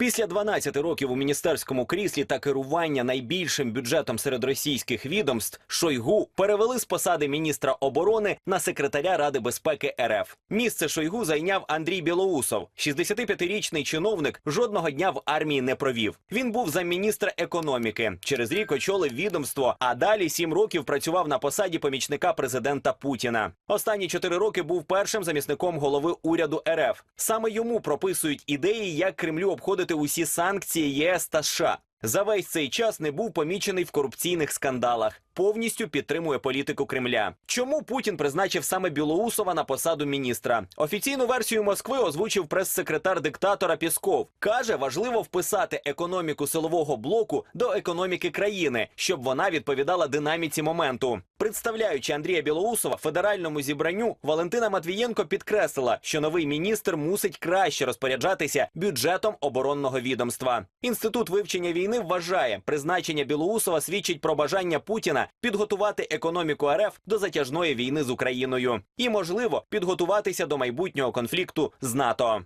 Після 12 років у міністерському кріслі та керування найбільшим бюджетом серед російських відомств Шойгу перевели з посади міністра оборони на секретаря Ради безпеки РФ. Місце Шойгу зайняв Андрій Білоусов. 65-річний чиновник жодного дня в армії не провів. Він був замміністра економіки. Через рік очолив відомство, а далі сім років працював на посаді помічника президента Путіна. Останні чотири роки був першим замісником голови уряду РФ. Саме йому прописують ідеї, як Кремлю обходити усі санкції ЄС та США. За весь цей час не був помічений в корупційних скандалах. Повністю підтримує політику Кремля. Чому Путін призначив саме Білоусова на посаду міністра? Офіційну версію Москви озвучив прес-секретар диктатора Пісков. каже, важливо вписати економіку силового блоку до економіки країни, щоб вона відповідала динаміці моменту. Представляючи Андрія Білоусова федеральному зібранню, Валентина Матвієнко підкреслила, що новий міністр мусить краще розпоряджатися бюджетом оборонного відомства. Інститут вивчення війни вважає, призначення Білоусова свідчить про бажання Путіна підготувати економіку РФ до затяжної війни з Україною і, можливо, підготуватися до майбутнього конфлікту з НАТО.